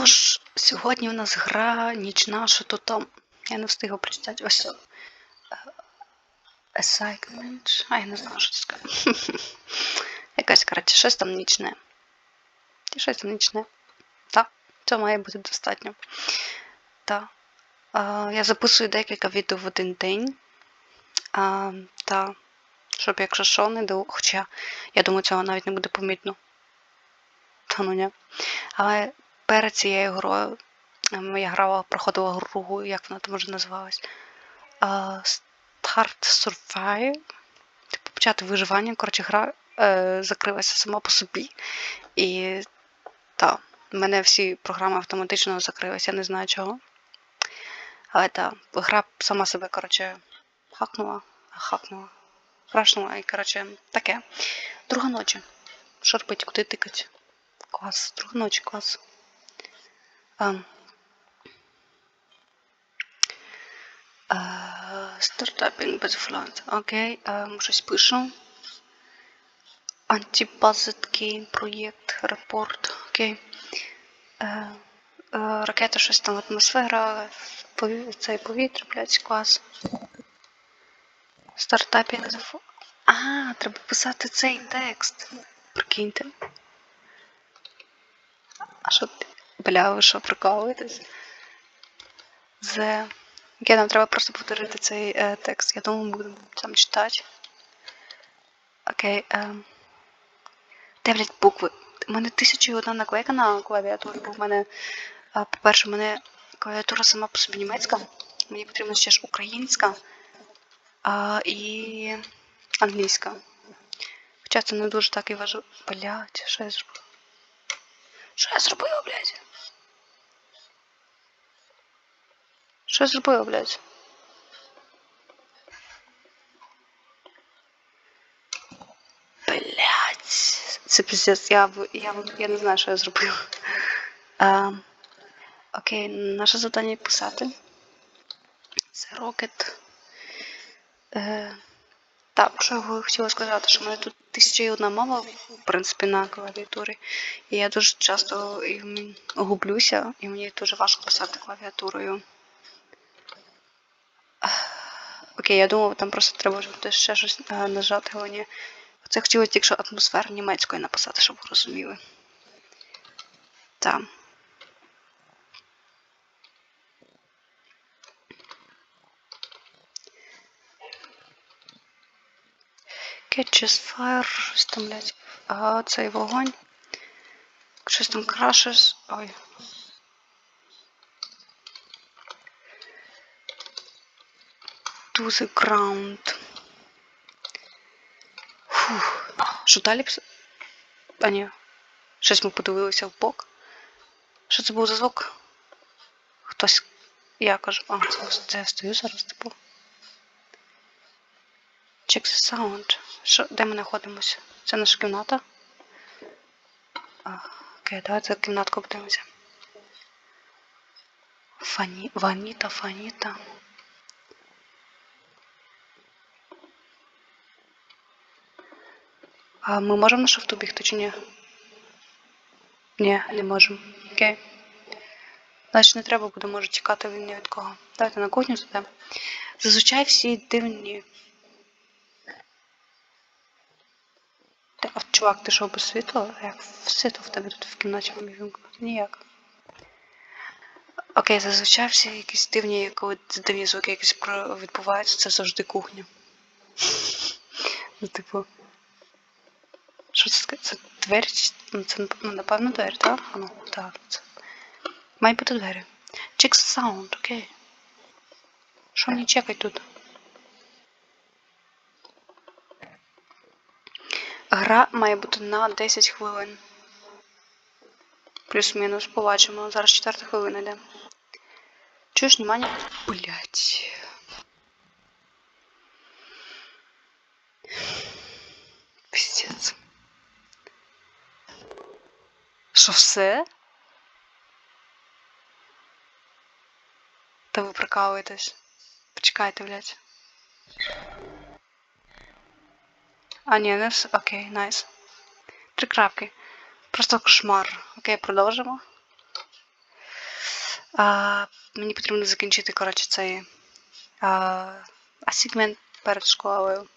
Тож, сьогодні у нас гра нічна, що то там. Я не встигла прочитати. Ось. Е, Assignment. А я не знаю, що це сказати. Якась, коротше, щось там нічне. Щось там нічне. Так, це має бути достатньо. Так. Е, я записую декілька відео в один день. А, та, щоб якщо що, не до. Хоча, я думаю, цього навіть не буде помітно. Та ну ні. Але перед цією грою ем, я грала, проходила гру, як вона там може називалась. Start Survive. Типу почати виживання. Коротше, гра е, закрилася сама по собі. І так, в мене всі програми автоматично закрилися, я не знаю чого. Але так, гра сама себе, коротше, хакнула, хакнула, крашнула і, коротше, таке. Друга ночі. Робити, куди тикати? Клас, друга ночі, клас. Стартапінг без флант. Окей, щось пишу. Антипазитки, проєкт, репорт. Окей. Е, е, ракета щось там атмосфера, цей повітря, блядь, клас. Стартапінг. А, треба писати цей текст. Прикиньте. А що ти? Бля, ви що, прикалуєтесь? З. Окей, нам треба просто повторити цей е, текст. Я думаю, ми будемо там читати. Окей. Е, букви? У мене тисяча і одна наклейка на клавіатурі, бо в мене, е, по-перше, в мене клавіатура сама по собі німецька. Мені потрібна ще ж українська а, і англійська. Хоча це не дуже так і важливо. Блядь, що я зробила? Що я зробила, блядь? Що я зробила, блядь? Блядь. Це пиздец. Я, я, я не знаю, що я зробила. А, окей, наше завдання писати. Це Rocket. Е, так, що я хотіла сказати, що в мене тут тисяча і одна мова, в принципі, на клавіатурі. І я дуже часто ем, гублюся, і мені дуже важко писати клавіатурою. Окей, я думав, там просто треба ще щось е, нажати, але ні. Це хотіла тільки атмосферу німецької написати, щоб ви розуміли. Так. Catches fire, щось там, блядь. А цей вогонь. Щось там крашиш. Ой. To the ground. Фух. Що далі? А ні. Щось ми подивилися в бок. Що це був за звук? Хтось. Я кажу, а, це, я стою зараз, типу. Check the sound. Що, де ми знаходимося? Це наша кімната? А, окей, давайте кімнатку подивимося. Фані... Ваніта, Фаніта. А ми можемо на шифту бігти чи ні? Ні, не можемо. Окей. Значить не треба буде, може, тікати ні від кого. Давайте на кухню зайдемо. Зазвичай всі дивні. Та, а, чувак, ти що без світла? Як світло в тебе тут в кімнаті вимкнути? Ніяк. Окей, зазвичай всі якісь дивні, коли дивні звуки якісь відбуваються, це завжди кухня. Ну, типу. Це двері? Ну, це ну, напевно двері, так? Ну, так. Це... Мають бути двері. Check sound, окей. Що мені чекать тут? Гра має бути на 10 хвилин. Плюс-мінус, побачимо. Зараз четверта хвилина йде. Чуєш, внимание? Блять. Пиздец. Що все? Та ви прикалуєтесь. Почекайте, блядь. А, ні, не все. Окей, найс. Три крапки. Просто кошмар. Окей, продовжимо. А, мені потрібно закінчити, коротше, цей а, асігмент перед школою.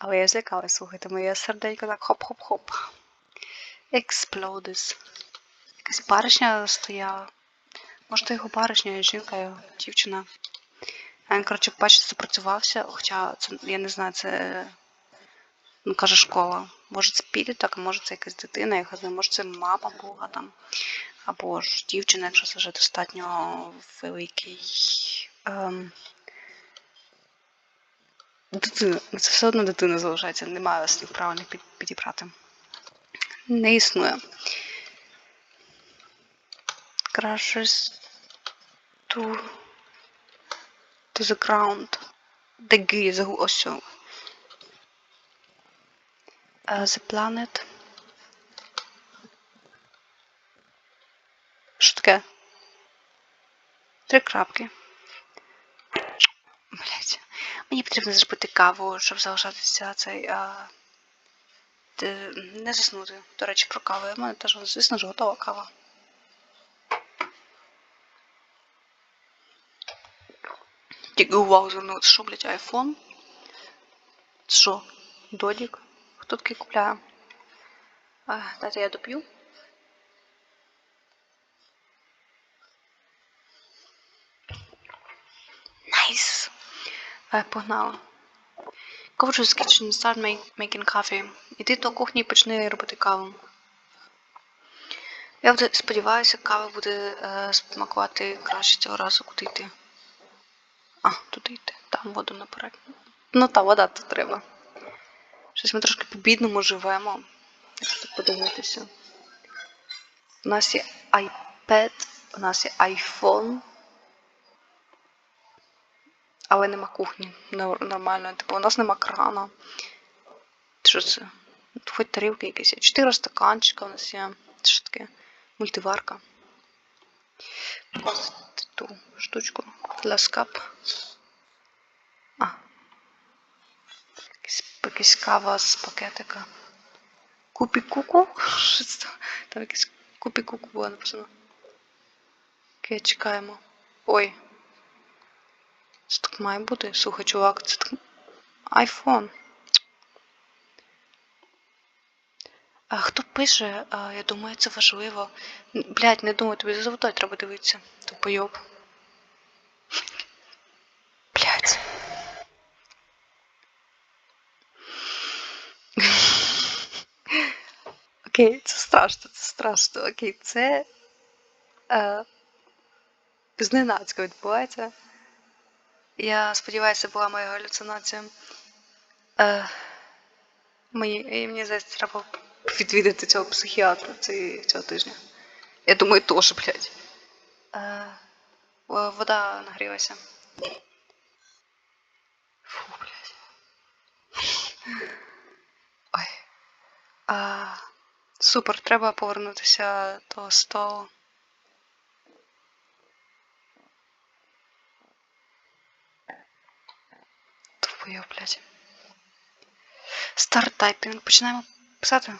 Але я злякалась, слухайте, моє серденько так хоп-хоп-хоп. Експлодис. Якась баришня стояла. Може, то його баришня, жінка, його дівчина. А він, коротше, бачите, запрацювався, хоча це, я не знаю, це ну, каже школа. Може це підліток, а може це якась дитина, я знаю, може це мама була там. Або ж дівчина, якщо це вже достатньо великий. Ем, дитина. Ну, Це все одно дитина залишається, немає слів правильних під, підібрати. Не існує. Crashes to, to the ground. The the, ось. Uh, the planet. Що таке? Три крапки. Мені потрібно зробити каву, щоб залишатися цей. А... Не заснути. До речі, про каву. У мене теж, звісно ж, готова кава. Тільки увагу звернути, що, блять, айфон? Що? Додік? Хто такий купляє? А, дайте я доп'ю. Найс. Е, Погнали. Go to the kitchen and start make, making coffee. Іди до кухні і почни робити каву. Я сподіваюся, кава буде е, смакувати краще цього разу, куди йти. А, туди йти. Там воду наперед. Ну та вода тут треба. Щось ми трошки по-бідному живемо. Якщо так подивитися. У нас є iPad, у нас є iPhone. Але нема кухні. Нор- Нормально. Типу, у нас нема крана. Що це? Хоч тарілки якісь. Чотири стаканчика у нас є. Що таке? Мультиварка. Показати ту штучку. Ласкап. А. Якась, кава з пакетика. Купі-куку? Що це? там? Там якесь купі-куку було написано. Окей, чекаємо. Ой. Це так має бути. Слухай, чувак, це так. Айфон. А хто пише? А, я думаю, це важливо. Блядь, не думаю, тобі заводай треба дивитися. Тупойоб. Блядь. Окей, це страшно, це страшно. Окей, це е, зненацька відбувається. Я сподіваюся, була моя галюцинація. Е, мені, і мені здається, треба відвідати цього психіатра цього тижня. Я думаю, теж, блядь. Е, вода нагрілася. Фу, блядь. Ой. А, супер, треба повернутися до столу. Тупо, блядь. Старт тайпінг. Починаємо писати.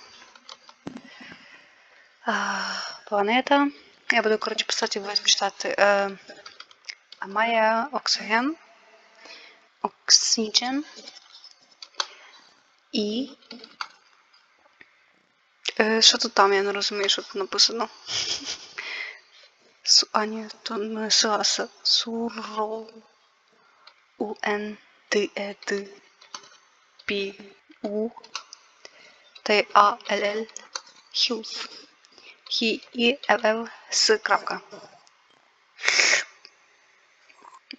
А, планета. Я буду, коротше, писати весь читати. Е, Амая оксиген. Оксиген. І. Що тут там? Я не розумію, що тут написано. Су, а, ні, то не саса. Суро. У Н Т Т P U T A L L Hills H I L L С крапка.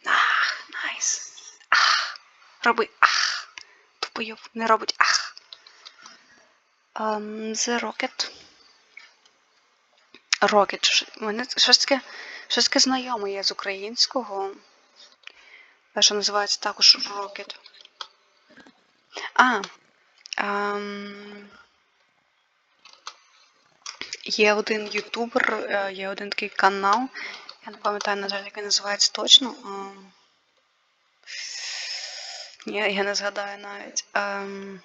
Ах, найс. Ах. Роби ах. Тупойоб не робить ах. Um, the Rocket. Rocket. Мене щось таке, щось таке знайоме є з українського. Що називається також Rocket. А. Ем, є один ютубер, е, є один такий канал. Я не пам'ятаю, на жаль, як він називається точно. Ем, ні, я не згадаю навіть. Ем,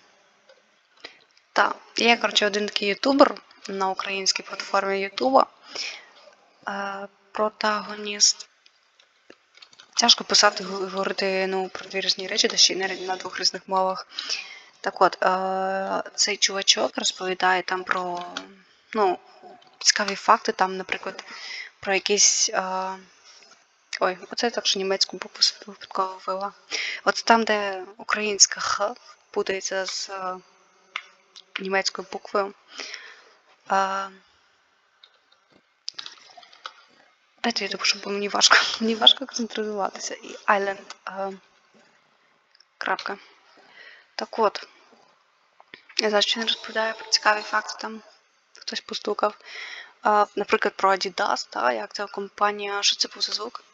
так, є, коротше, один такий ютубер на українській платформі Ютуба. е, протагоніст. Тяжко писати, говорити ну, про дві різні речі, та ще й на двох різних мовах. Так от, е, цей чувачок розповідає там про ну, цікаві факти, там, наприклад, про якісь. Е, ой, оце так що німецьку букву випадково ввела. От там, де українська Х путається з е, німецькою буквою. Е, Дайте я допишу, бо мені важко. Мені важко концентруватися. І Island. е, крапка. Так от. Я зараз ще не розповідаю про цікаві факти там. Хтось постукав. А, наприклад, про Adidas, та, як ця компанія, що це був за звук?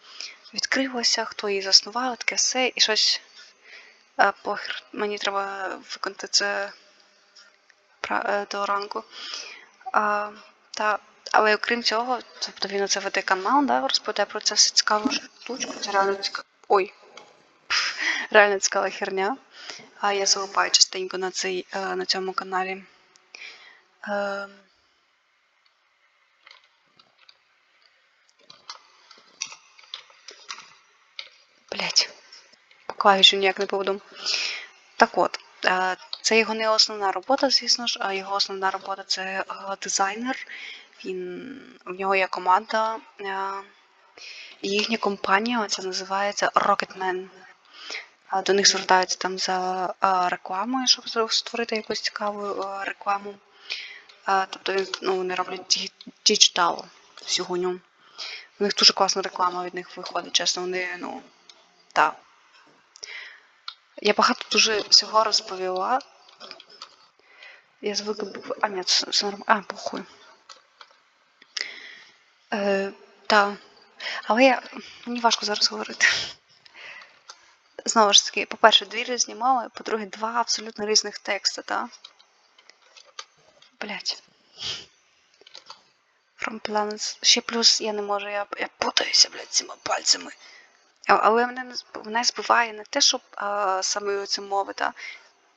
Відкрилася, хто її заснував, таке все, і щось. А, похер, мені треба виконати це е, до ранку. А, та, але окрім цього, тобто він оце веде канал, да, розповідає про це все цікаву штучку. Це реально цікаво. Ой. Реально цікава херня. А я залипаю частенько на, цей, е, на цьому каналі. Ем, Блять. Клавішу ніяк не поведу. Так от, е, це його не основна робота, звісно ж, а його основна робота це е, дизайнер. Він, в нього є команда. е, їхня компанія оця називається Rocketman. А До них звертаються там за е, рекламою, щоб створити якусь цікаву е, рекламу. Е, Тобто ну, вони роблять ді- діджитал сьогодні. У них дуже класна реклама від них виходить, чесно, вони, ну, так. Я багато дуже всього розповіла. Я звикла букви. А, ні, це нормально. А, похуй. Е, та. Але я. Мені важко зараз говорити. Знову ж таки, по-перше, дві різні мови, по-друге, два абсолютно різних тексти, так? Блять. From planets. Ще плюс я не можу, я, я путаюся, блядь, цими пальцями. Але мене, мене збиває не те, що а, саме ці мови, та?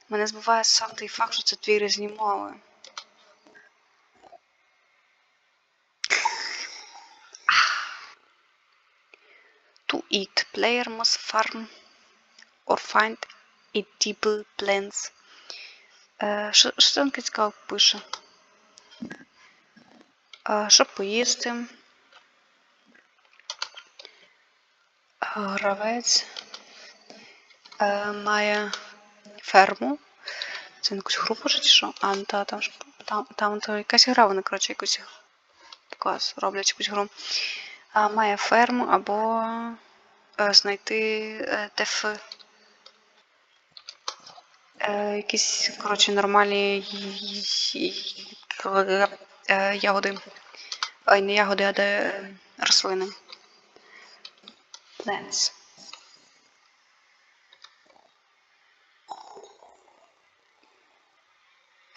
мене збиває сам той факт, що це дві різні мови. Eat, player must farm or find edible plants. Е, Що там цікаво пише? Е, Щоб поїсти. Гравець е, має ферму. Це на якусь групу чи що? А, ну та, там, там, там то якась гра, вони, коротше, якусь клас роблять якусь гру. А, має ферму або знайти е, ТФ. Е, якісь, коротше, нормальні е, ягоди. Ой, не ягоди, а де е, рослини. Plants.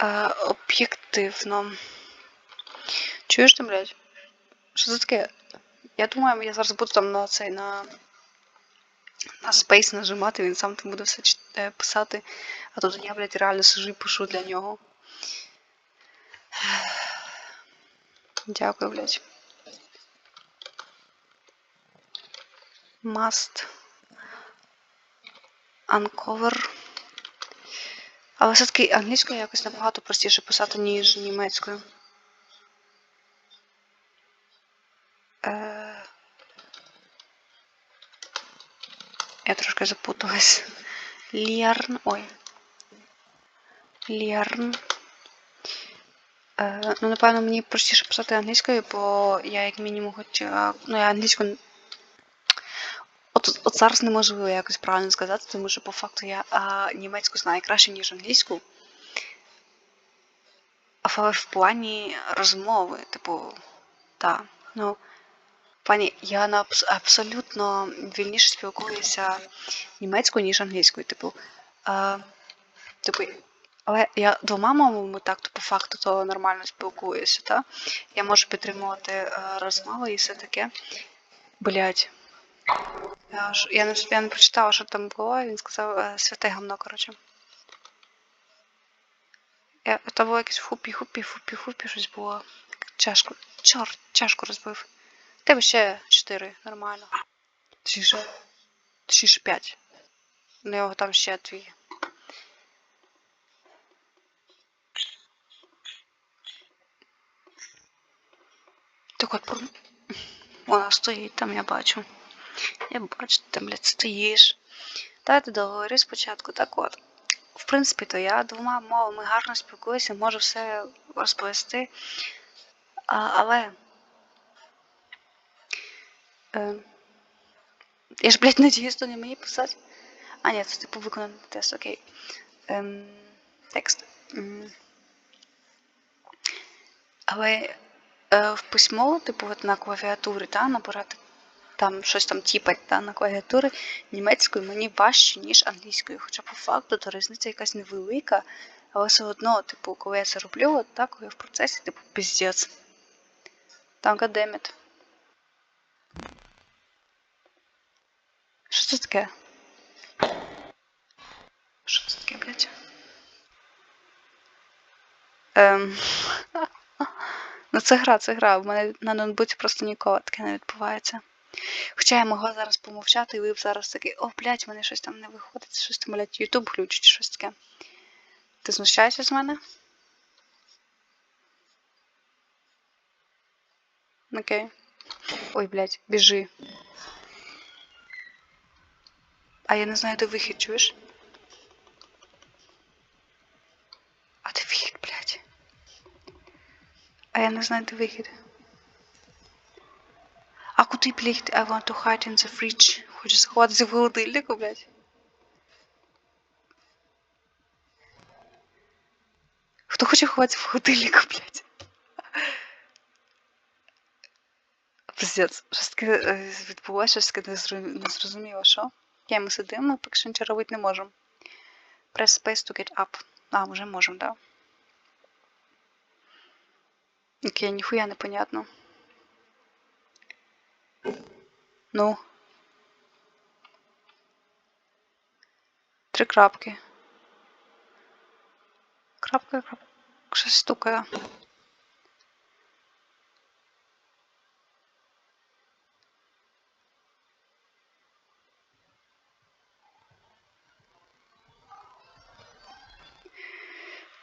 Е, об'єктивно. Чуєш ти, блядь? Що це таке? Я думаю, я зараз буду там на цей на. На Space нажимати, він сам там буде все е, писати. А тут я, блядь, реально сижу і пишу для нього. Дякую, блядь. Must uncover. Але все-таки англійською якось набагато простіше писати, ніж німецькою. Е... Я трошки запуталась. Лірн. Ой. Лірн. Е, ну, напевно, мені простіше писати англійською, бо я як мінімум хоч. е, Ну, я англійську. От, от зараз неможливо якось правильно сказати, тому що по факту я а, німецьку знаю краще, ніж англійську. Але в плані розмови, типу, так. Ну, в плані я на абсолютно вільніше спілкуюся німецькою, ніж англійською. Типу, а, типу, але я двома мовами так, то по факту то нормально спілкуюся, так? Я можу підтримувати е, розмови і все таке. Блять. Я, я, не, я не прочитала, що там було, він сказав е, святе гамно, коротше. Я, то було якесь хупі, хупі, хупі, хупі, щось було. Чашку. Чорт, чашку розбив. Тебе ще 4, нормально. Точніше, точніше 5. У нього там ще дві. Так от, вона стоїть там, я бачу. Я бачу, ти там, блядь, стоїш. Давайте договори спочатку. Так от. В принципі, то я двома мовами гарно спілкуюся, можу все розповісти. А, але. Е, я ж, блядь, надіюсь, то не мені писати. А, ні, це типу виконаний тест, окей. Ем, текст. М. Але е, в письмо, типу, от на клавіатурі, та, набирати там щось там тіпать та, на клавіатурі німецькою мені важче, ніж англійською. Хоча по факту то різниця якась невелика, але все одно, типу, коли я це роблю, от так, коли я в процесі, типу, піздець. Там гадеміт. Що це таке? Що це таке, блядь? Ем... ну це гра, це гра. У мене на ноутбуці просто ніколи таке не відбувається. Хоча я могла зараз помовчати, і ви б зараз такий, о, блядь, в мене щось там не виходить, щось там, блядь, Ютуб глючить, щось таке. Ти знущаєшся з мене? Окей. Ой, блядь, біжи. А я не знаю, де вихід, чуєш? А де вихід, блядь? А я не знаю, де вихід. А куди, блядь, I want to hide in the fridge. Хочу сховатися в холодильнику, блядь. Хто хоче ховатися в холодильнику, блядь? Пиздец, щось таке е, відбулося, щось таке незру- незрозуміло, що? Я ми сидимо, поки що нічого робити не можемо. Press space to get up. А, вже можемо, да. Окей, ніхуя непонятно. Ну. Три крапки. Крапка, крапка. Щось стукає.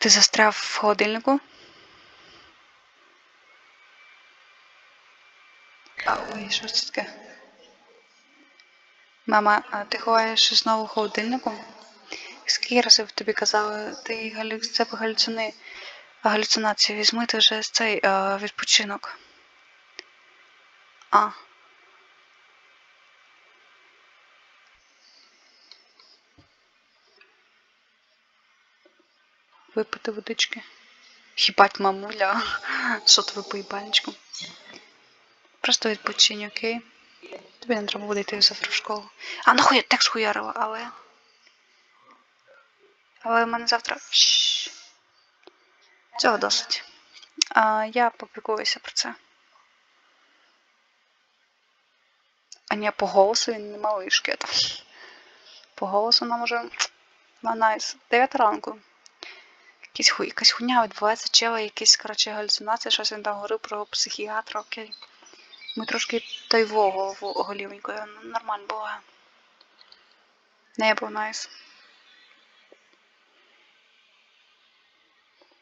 Ти застряв в холодильнику? Ой, що це таке? Мама, а ти ховаєш знову в холодильнику? Скільки разів тобі казали, ти галю... це галюцини... галюцинації візьми ти вже цей е, відпочинок. А. Випити водички. Хібать, мамуля. Що ти випий банечку? Просто відпочинь, окей? Тобі не треба буде йти завтра в школу. А нахуй я текст хуярила, але. Але в мене завтра. Щ. Цього досить. Я попікуюся про це. А ні, по голосу він не малишки. По голосу нам уже. На найс. 9 ранку. Якісь якась хуйня відбувається, чела, якісь, коротше, галюцинації, щось він там говорив про психіатра, окей. Ми трошки тайвого голівенькою, нормально було. Не був найс.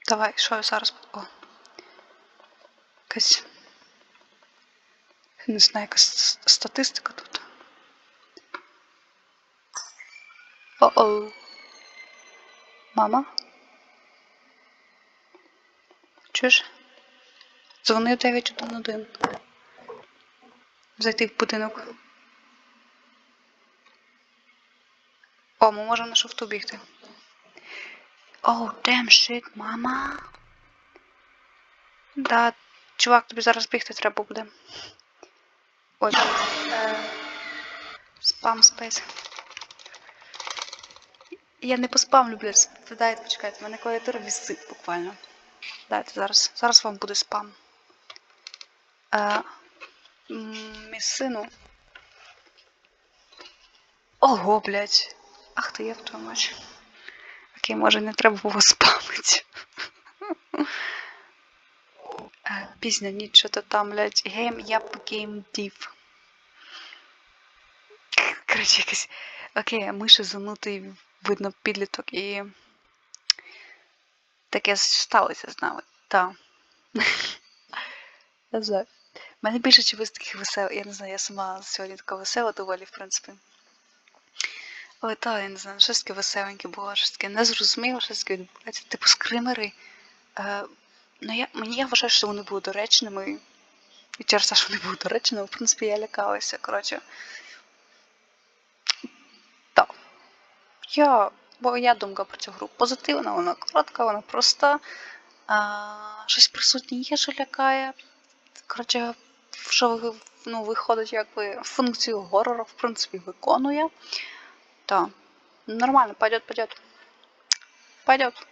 Давай, що я зараз. О. Якась. Не знаю, якась статистика тут. О-оу. Мама? Чуєш? Дзвони 911. Зайти в будинок. О, ми можемо на шофту бігти. Оу, damn shit, мама. Да, чувак, тобі зараз бігти треба буде. Ой, е, спам спейс. Я не поспамлю, блядь. Дайте, почекайте, в мене клавіатура вісить буквально. Дайте зараз. Зараз вам буде спам. Е, м, мій сину. Ого, блядь. Ах ти, я в твою мать. Окей, може не треба було спамити. Е, пізня ніч, що то там, блядь, гейм, я б гейм дів. Коротше, якось. Окей, миші занутий, видно, підліток і. Таке сталося з нами. Так. Я знаю. У мене більше чогось таких веселих. Я не знаю, я сама сьогодні така весела доволі, в принципі. Але та, я не знаю, щось таке веселеньке було, щось таке незрозуміло, щось таке відбувається. Типу скримери. Е, ну, я, мені я вважаю, що вони були доречними. І через те, що вони були доречними, в принципі, я лякалася. Коротше. Так. Я, бо я думка про цю гру позитивна, вона коротка, вона проста. А, щось присутнє є, що лякає. Коротше, що ну, виходить, якби функцію горора, в принципі, виконує. Так. Нормально, пойдет, пойдет. Пойдет.